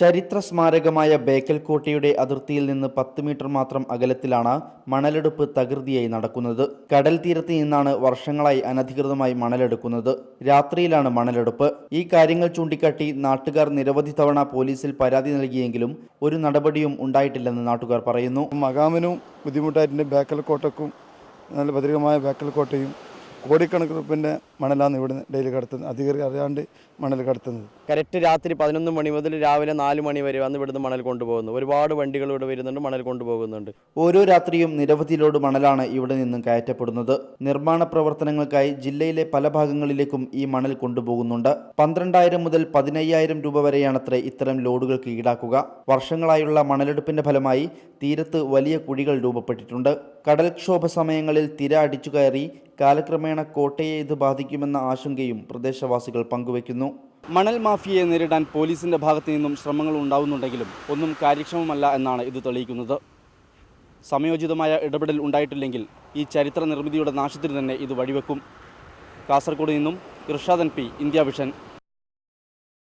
ചരിത്ര സ്മാരകമായ ബേക്കൽ കോട്ടയുടെ അതിർത്തിയിൽ നിന്ന് പത്ത് മീറ്റർ മാത്രം അകലത്തിലാണ് മണലെടുപ്പ് തകൃതിയായി നടക്കുന്നത്. കടൽ തീരത്ത് നിന്നാണ് വർഷങ്ങളായി അനധികൃതമായി മണലെടുക്കുന്നത്. രാത്രിയിലാണ് മണലെടുപ്പ്. ഈ കാര്യങ്ങൾ ചൂണ്ടിക്കാട്ടി നാട്ടുകാർ നിരവധി തവണ പോലീസിൽ പരാതി നൽകിയെങ്കിലും ഒരു നടപടിയും ഉണ്ടായിട്ടില്ലെന്ന് നാട്ടുകാർ പറയുന്നു. മകാമിനും ബുദ്ധിമുട്ടായിട്ടുണ്ട്. ബേക്കൽ കോട്ടക്കും നല്ല ഭദ്രകമായ ബേക്കൽ കോട്ടയും കോടിക്കണക്കിന് മണലാണ് ഇവിടെ ഡെയിലി കടത്തുന്നത്. അധികൃതർ അറിയാണ്ട് മണൽ കടത്തുന്നത്. കറക്റ്റ് രാത്രി പതിനൊന്ന് മണി മുതൽ രാവിലെ നാല് മണി വരെ വന്ന് ഇവിടുന്ന് മണൽ കൊണ്ടുപോകുന്നു. ഒരുപാട് വണ്ടികൾ ഇവിടെ വരുന്നുണ്ട് മണൽ കൊണ്ടുപോകുന്നുണ്ട്. ഓരോ രാത്രിയും നിരവധി ലോഡ് മണലാണ് ഇവിടെ നിന്നും കയറ്റപ്പെടുന്നത്. നിർമ്മാണ പ്രവർത്തനങ്ങൾക്കായി ജില്ലയിലെ പല ഭാഗങ്ങളിലേക്കും ഈ മണൽ കൊണ്ടുപോകുന്നുണ്ട്. പന്ത്രണ്ടായിരം മുതൽ പതിനയ്യായിരം രൂപ വരെയാണത്രേ ഇത്തരം ലോഡുകൾക്ക് ഈടാക്കുക. വർഷങ്ങളായുള്ള മണലെടുപ്പിന്റെ ഫലമായി തീരത്ത് വലിയ കുഴികൾ രൂപപ്പെട്ടിട്ടുണ്ട്. കടൽക്ഷോഭ സമയങ്ങളിൽ തിര അടിച്ചു കയറി കാലക്രമേണ കോട്ടയെ ഇത് ബാധിക്കുമെന്ന ആശങ്കയും പ്രദേശവാസികൾ പങ്കുവയ്ക്കുന്നു. മണൽ മാഫിയയെ നേരിടാൻ പോലീസിന്റെ ഭാഗത്തു നിന്നും ശ്രമങ്ങൾ ഉണ്ടാവുന്നുണ്ടെങ്കിലും ഒന്നും കാര്യക്ഷമമല്ല എന്നാണ് ഇത് തെളിയിക്കുന്നത്. സമയോചിതമായ ഇടപെടൽ ഉണ്ടായിട്ടില്ലെങ്കിൽ ഈ ചരിത്ര നിർമ്മിതിയുടെ നാശത്തിന് തന്നെ ഇത് വഴിവെക്കും. കാസർഗോഡ് നിന്നും ഇർഷാദൻ പി ഇന്ത്യ വിഷൻ.